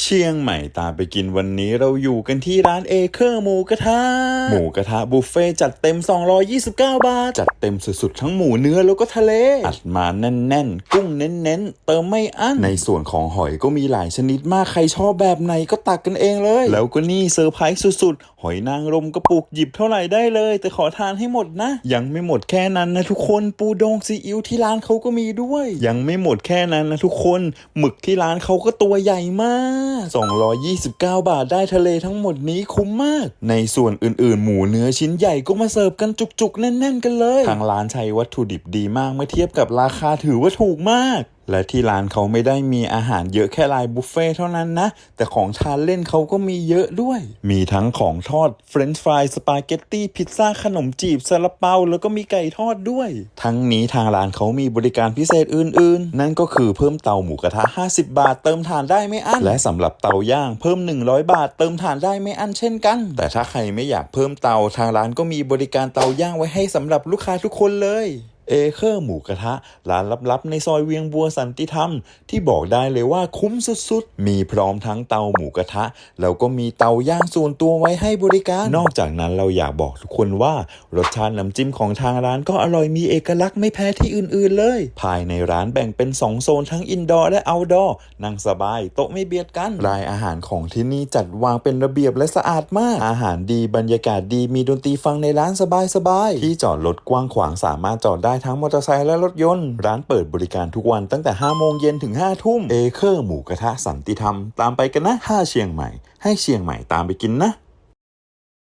เชียงใหม่ตามไปกินวันนี้เราอยู่กันที่ร้านเอเคอร์หมูกระทะ หมูกระทะบุฟเฟ่จัดเต็ม 229 บาท จัดเต็มสุดๆ ทั้งหมูเนื้อแล้วก็ทะเล อัดมาแน่นๆ กุ้งเน้นๆ เติมไม่อั้น ในส่วนของหอยก็มีหลายชนิดมากใครชอบแบบไหนก็ตักกันเองเลย แล้วก็นี่เซอร์ไพรส์สุดๆ หอยนางรมกระปุกหยิบเท่าไหร่ได้เลย แต่ขอทานให้หมดนะ ยังไม่หมดแค่นั้นนะทุกคนปูดองซีอิ๊วที่ร้านเขาก็มีด้วย ยังไม่หมดแค่นั้นนะทุกคนหมึกที่ร้านเขาก็ตัวใหญ่มาก229 บาทได้ทะเลทั้งหมดนี้คุ้มมาก ในส่วนอื่นๆ หมูเนื้อชิ้นใหญ่ก็มาเสิร์ฟกันจุกๆ แน่น ๆ กันเลย ทางร้านใช้วัตถุดิบดีมากเมื่อเทียบกับราคาถือว่าถูกมาก และที่ร้านเขาไม่ได้มีอาหารเยอะแค่ลายบุฟเฟ่เท่านั้นนะ แต่ของทานเล่นเขาก็มีเยอะด้วย มีทั้งของทอดเฟรนช์ฟรายสปาเกตตี้พิซซ่าขนมจีบซาลาเปาแล้วก็มีไก่ทอดด้วย ทั้งนี้ทางร้านเขามีบริการพิเศษอื่นๆ นั่นก็คือเพิ่มเตาหมูกระทะ 50 บาท เติมถ่านได้ไม่อั้น และสำหรับเตาย่างเพิ่ม 100 บาท เติมถ่านได้ไม่อั้นเช่นกัน แต่ถ้าใครไม่อยากเพิ่มเตาทางร้านก็มีบริการเตาย่างไว้ให้สำหรับลูกค้าทุกคนเลย เอเคอร์หมูกระทะ ร้านลับๆ ในซอยเวียงบัวสันติธรรม ที่บอกได้เลยว่าคุ้มสุดๆ มีพร้อมทั้งเตาหมูกระทะ แล้วก็มีเตาย่างส่วนตัวไว้ให้บริการ นอกจากนั้นเราอยากบอกทุกคนว่า รสชาติน้ำจิ้มของทางร้านก็อร่อยมีเอกลักษณ์ไม่แพ้ที่อื่นๆเลย ภายในร้านแบ่งเป็น 2 โซนทั้งอินดอร์และเอาท์ดอร์นั่งสบาย โต๊ะไม่เบียดกันรายอาหารของที่นี่จัดวางเป็นระเบียบและสะอาดมาก อาหารดีบรรยากาศดีมีดนตรีฟังในร้านสบายๆที่จอดรถกว้างขวางสามารถจอดได้ทั้งมอเตอร์ไซค์และรถยนต์ ร้านเปิดบริการทุกวันตั้งแต่ 5 โมงเย็นถึง 5 ทุ่ม เอเคอร์หมูกระทะสันติธรรม ตามไปกันนะ 5 เชียงใหม่ ให้เชียงใหม่ตามไปกินนะ